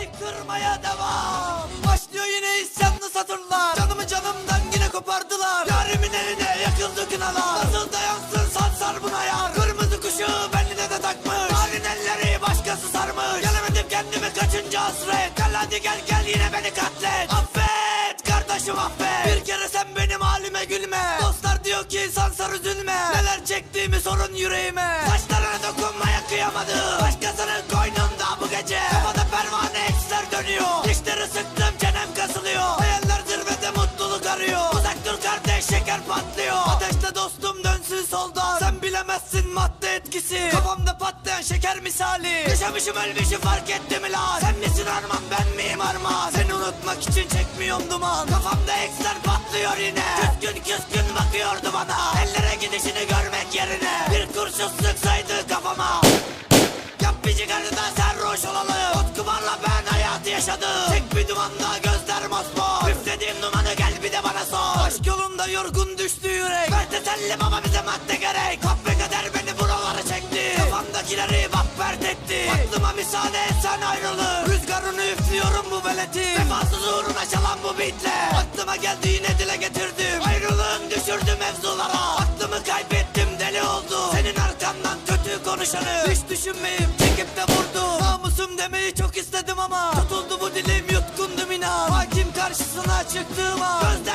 Haykırmaya devam. Başlıyor yine isyanlı satırlar Canımı canımdan yine kopardılar. Yarimin eline yakıldı kınalar. Nasıl dayansın sansar buna yar. Kırmızı kuşu beline de takmış. Halin elleri başkası sarmış. Gelemedim kendimi kaçıncı hasret. Gel hadi gel gel yine beni katlet. Affet kardeşim affet. Bir kere sen benim halime gülme. Dostlar diyor ki sansar üzülme. Neler çektiğimi sorun yüreğime. Saçlarına dokunmaya kıyamadım. Başkasının koynunda bu gece sıktım çenem kasılıyor. Hayaller zirvede mutluluk arıyor. Uzak dur kardeş şeker patlıyor. Ateşte dostum dönsün soldan. Sen bilemezsin madde etkisi. Kafamda patlayan şeker misali. Yaşamışım ölmüşüm fark etti mi lan Sen misin arman ben miyim armağan? Seni unutmak için çekmiyorum duman. Kafamda eksler patlıyor yine. Küskün küskün bakıyordu bana. Ellere gidişini görmek yerine. Bir kurşun sıksaydı kafama. Yap bir cigarada yaşadım Tek bir dumanda gözler mosmor Üflediğim dumanı gel bir de bana sor. Aşk yolunda yorgun düştü yürek. Ver tesellim ama bize madde gerek. Kahve kader beni buralara çekti. Kafamdakileri bak etti. Aklıma müsaade etsen ayrılır. Rüzgarını üflüyorum bu veleti. Vefasız uğruna çalan bu bitle Aklıma geldi yine dile getirdim. Ayrılığın düşürdü mevzulara. Aklımı kaybettim deli oldu Senin arkandan kötü konuşanı. Hiç düşünmeyip Demeyi çok istedim ama Tutuldu bu dilim yutkundum inan Hakim karşısına doldu konuşamadım lan